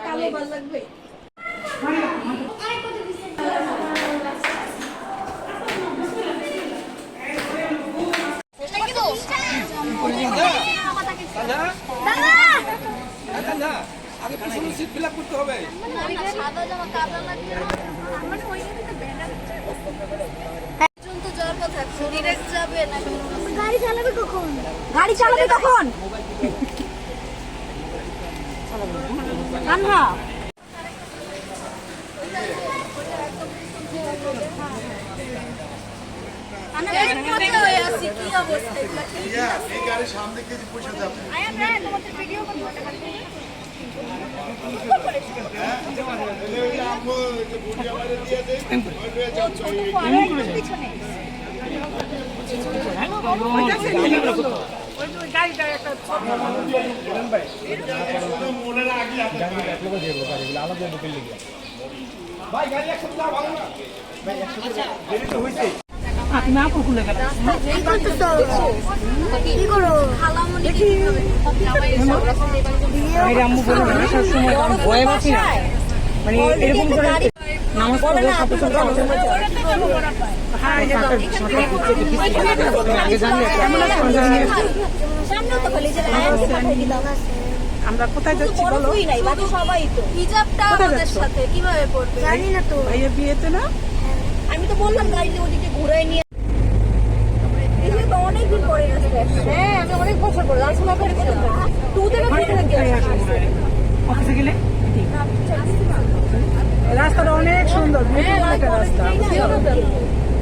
কালো ভালো লাগবে আগে পিছনে সিট ফিল আপ করতে হবে। সাদা জামা কালো লাগবে গাড়ি চালাবে কখন গাড়ি চালাবে কখন কান্না কি অবস্থা এগুলা কি এই গাড়ির সামনে কেজি পয়সা যাবে আই এম রাইট তোমাদের ভিডিও করব আম্মু যে বুড়ি আমাদের দিয়ে দেয় পিছনে ভাই গাড়ি একসাথে যাওয়া ভালো না কি করো খালামুনি কি ভয়ে পাচ্ছি না মানে এরকম করে নামাজ পড়বে আমরা কোথায় যাচ্ছি বলো? নাই বাকি সবাই তো হিজাবটা আমাদের সাথে কীভাবে পড়বে? জানি না তো। ভাইয়ের বিয়েতে না? আমি তো বললাম গাড়িতে ওদিকে ঘুরাই নিয়ে। অনেকদিন পরে হ্যাঁ আমি অনেক বছর পরে করে অফিসে গেলে? রাস্তাটা অনেক সুন্দর রাস্তা।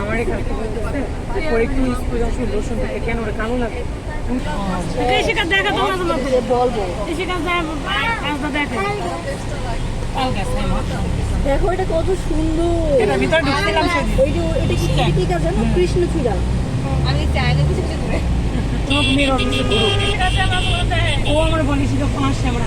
আমার এখানে একটু স্কুল কেন ওরা লাগে দেখা তো তোমাকে বলব কৃষিকাজ কাজটা দেখো দেখো এটা কত সুন্দর। এটা ভিতরে ঢুকছিলাম সেদিন। যে এটা কি কি কাজ জানো? কৃষ্ণচূড়া। আমি চাই না কিছু কিছু দূরে চোখ মিরর ও আমার বলিস যখন আসছে আমরা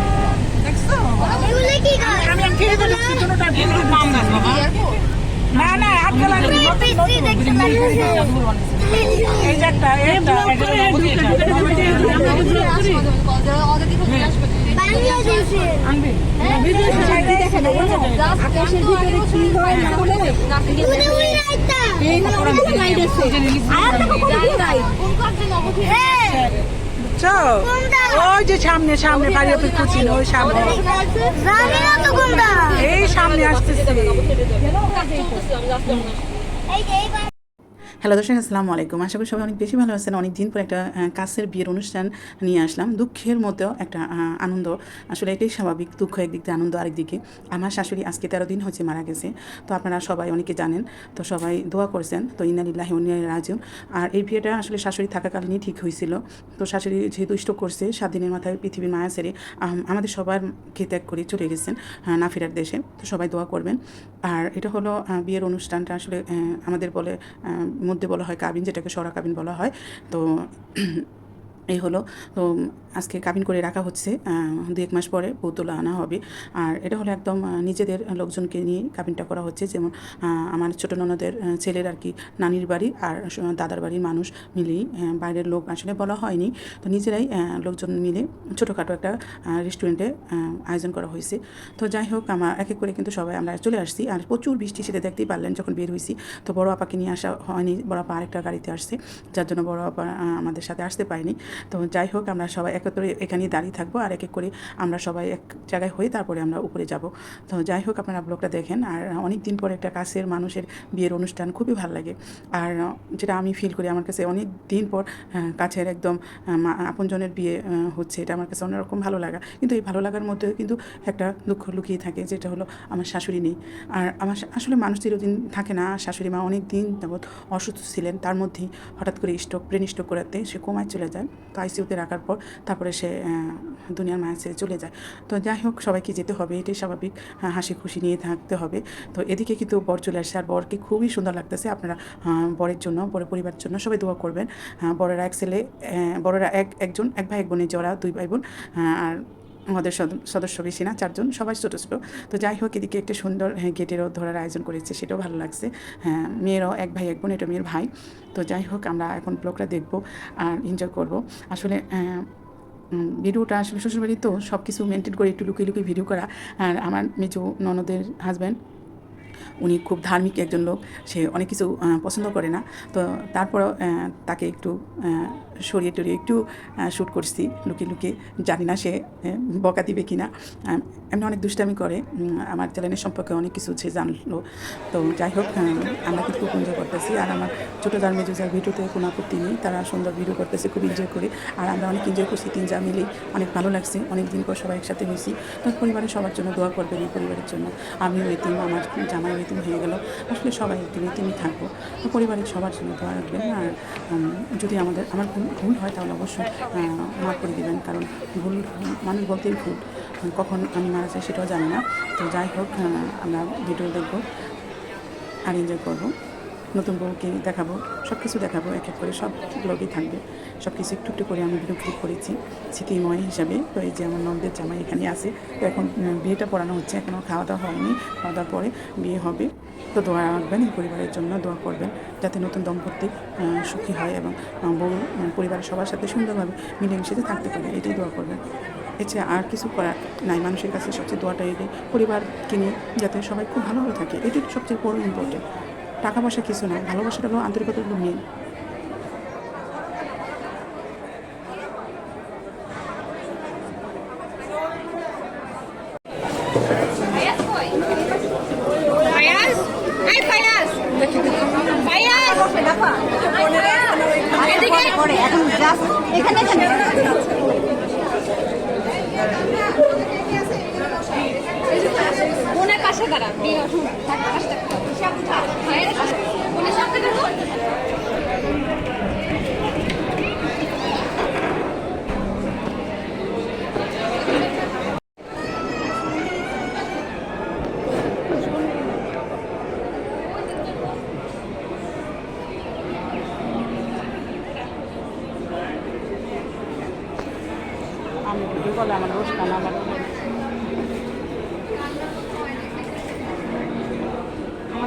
না না আটকে লাগবে এই যে একটা আনবি আকাশের ভিতরে কি হয় না এই না অনেক রাইড আছে আর দেখো কোন রাইড বুঝছ ওই যে সামনে সামনে। বাড়ি অফিস কুচিন ওই সামনে এই সামনে আসতেছে। হ্যালো দর্শক আসসালামু আলাইকুম। আশা করি সবাই অনেক বেশি ভালো আছেন। অনেক দিন পর একটা কাছের বিয়ের অনুষ্ঠান নিয়ে আসলাম। দুঃখের মধ্যেও একটা আনন্দ। আসলে এটাই স্বাভাবিক দুঃখ একদিক দিয়ে আনন্দ আরেকদিকে আমার শাশুড়ি আজকে তেরো দিন হচ্ছে মারা গেছে। তো আপনারা সবাই অনেকে জানেন তো সবাই দোয়া করছেন। তো ইনালিল্লাহি রাজু আর এই বিয়েটা আসলে শাশুড়ি থাকাকালীনই ঠিক হয়েছিল। তো শাশুড়ি যেহেতু স্ট্রোক করছে সাত দিনের মাথায় পৃথিবীর মায়া সেরে আম- আমাদের সবার ত্যাগ করে চলে গেছেন আহ, নাফিরার দেশে। তো সবাই দোয়া করবেন। আর এটা হলো বিয়ের অনুষ্ঠানটা আসলে আমাদের বলে মধ্যে বলা হয় কাবিন যেটাকে সরা কাবিন বলা হয়। তো এই হলো তো আজকে কাবিন করে রাখা হচ্ছে দু এক মাস পরে বৌতলা আনা হবে। আর এটা হলো একদম নিজেদের লোকজনকে নিয়ে কাবিনটা করা হচ্ছে। যেমন আমার ছোটো ননদের ছেলের আর কি নানির বাড়ি আর দাদার বাড়ির মানুষ মিলেই বাইরের লোক আসলে বলা হয়নি। তো নিজেরাই লোকজন মিলে ছোটোখাটো একটা রেস্টুরেন্টে আয়োজন করা হয়েছে। তো যাই হোক আমার এক এক করে কিন্তু সবাই আমরা চলে আসছি। আর প্রচুর বৃষ্টি সেটা দেখতেই পারলেন যখন বের হয়েছি। তো বড় আপাকে নিয়ে আসা হয়নি, বড় আপা আরেকটা গাড়িতে আসছে, যার জন্য বড় আপা আমাদের সাথে আসতে পারেনি। তো যাই হোক, আমরা সবাই একত্রে এখানেই দাঁড়িয়ে থাকব আর এক এক করে আমরা সবাই এক জায়গায় হয়ে তারপরে আমরা উপরে যাব। তো যাই হোক, আপনারা ব্লগটা দেখেন আর অনেক দিন পর একটা কাছের মানুষের বিয়ের অনুষ্ঠান খুবই ভালো লাগে। আর যেটা আমি ফিল করি আমার কাছে অনেক দিন পর কাছের একদম আপনজনের বিয়ে হচ্ছে এটা আমার কাছে অন্যরকম ভালো লাগা। কিন্তু এই ভালো লাগার মধ্যে কিন্তু একটা দুঃখ লুকিয়ে থাকে যেটা হলো আমার শাশুড়ি নেই। আর আমার আসলে মানুষ চিরদিন থাকে না। শাশুড়ি মা অনেক দিন যাবৎ অসুস্থ ছিলেন। তার মধ্যেই হঠাৎ করে স্ট্রোক ব্রেন স্ট্রোক করাতে সে কোমায় চলে যায়। তো আইসিউতে রাখার পর তারপরে সে দুনিয়ার মায়ের ছেড়ে চলে যায়। তো যাই হোক, সবাইকে যেতে হবে, এটাই স্বাভাবিক হাসি খুশি নিয়ে থাকতে হবে। তো এদিকে কিন্তু বর চলে আসছে আর বরকে খুবই সুন্দর লাগতেছে। আপনারা বরের জন্য, বরের পরিবারের জন্য সবাই দোয়া করবেন। বড়রা এক ছেলে বড়রা এক, একজন, এক ভাই, এক বোনের জরা দুই ভাই বোন আর আমাদের সদ- সদস্য বেশি না চারজন সবাই ছোটো ছোটো। তো যাই হোক এদিকে একটা সুন্দর হ্যাঁ, গেটেরও ধরার আয়োজন করেছে সেটাও ভালো লাগছে। হ্যাঁ মেয়েরও এক ভাই এক বোন এটা মেয়ের ভাই। তো যাই হোক আমরা এখন ব্লগটা দেখব আর এনজয় করব। আসলে ভিডিওটা আসলে শ্বশুরবাড়ি তো সব কিছু মেনটেন করে একটু লুকিয়ে লুকিয়ে ভিডিও করা। আর আমার মেজু ননদের হাজব্যান্ড উনি খুব ধার্মিক একজন লোক, সে অনেক কিছু পছন্দ করে না। তো তারপরও তাকে একটু সরিয়ে টরিয়ে একটু শ্যুট করছি, লুকিয়ে লুকিয়ে। জানি না সে বকা দিবে কি না এমনি অনেক দুষ্টামি করে আমার চ্যানেলের সম্পর্কে অনেক কিছু সে জানলো। তো যাই হোক আমরা কিন্তু খুব এনজয় করতেছি। আর আমার ছোটো যার মেজো যার ভিডিওতে কোনো আপত্তি নেই। তারা সুন্দর ভিডিও করতেছে, খুব এনজয় করে। আর আমরা অনেক এনজয় করছি তিন যা মিলেই। অনেক ভালো লাগছে। অনেক দিন পর সবাই একসাথে হয়েছি তো পরিবারের সবার জন্য দোয়া করবেন এই পরিবারের জন্য। আমিও এতিম আমার জামাই এতিম হয়ে গেল। আসলে সবাই একটু রীতিমই থাকব। পরিবারের সবার জন্য দোয়া রাখবেন। আর যদি আমাদের, আমার ভুল হয় তাহলে অবশ্যই মাফ করে দেবেন। কারণ ভুল, মানুষ বলতেই ভুল। কখন আমি মারা যাই সেটাও জানি না। তো যাই হোক আমরা ভিডিও দেখব আর এনজয় করব। নতুন বউকে দেখাবো সব কিছু দেখাবো এক এক করে সব ব্লগই থাকবে। সব কিছু একটু একটু করে আমি ভিডিও ক্লিক করেছি, স্মৃতিময় হিসাবে। তো এই যে আমার নন্দের জামাই এখানে আছে, তো এখন বিয়েটা পড়ানো হচ্ছে এখনও খাওয়া দাওয়া হয়নি। খাওয়া দাওয়ার পরে বিয়ে হবে। তো দোয়া রাখবেন পরিবারের জন্য, দোয়া করবেন যাতে নতুন দম্পতি সুখী হয় এবং বউ পরিবারের সবার সাথে সুন্দরভাবে মিলেমিশে থাকতে পারে, এটাই দোয়া করবেন। এছাড়া আর কিছু করার নাই, মানুষের কাছে সবচেয়ে দোয়াটা এটাই, পরিবারকে নিয়ে যাতে সবাই খুব ভালোভাবে থাকে, এটাই সবচেয়ে বড় ইম্পর্টেন্ট টাকা পয়সা কিছু না ভালোবাসাটা হলো আন্তরিকতাগুলো মেন ফায়াজ এই ফায়াজ ফায়াজ এদিকে এখন জাস্ট এখানে এখানে বোনের পাশে দাঁড়া বিয়ে পাশে বোনের সামনে দাঁড়া আমি ভিডিও করলে আমার রোজ কানা আমার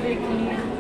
আমাদের এখানে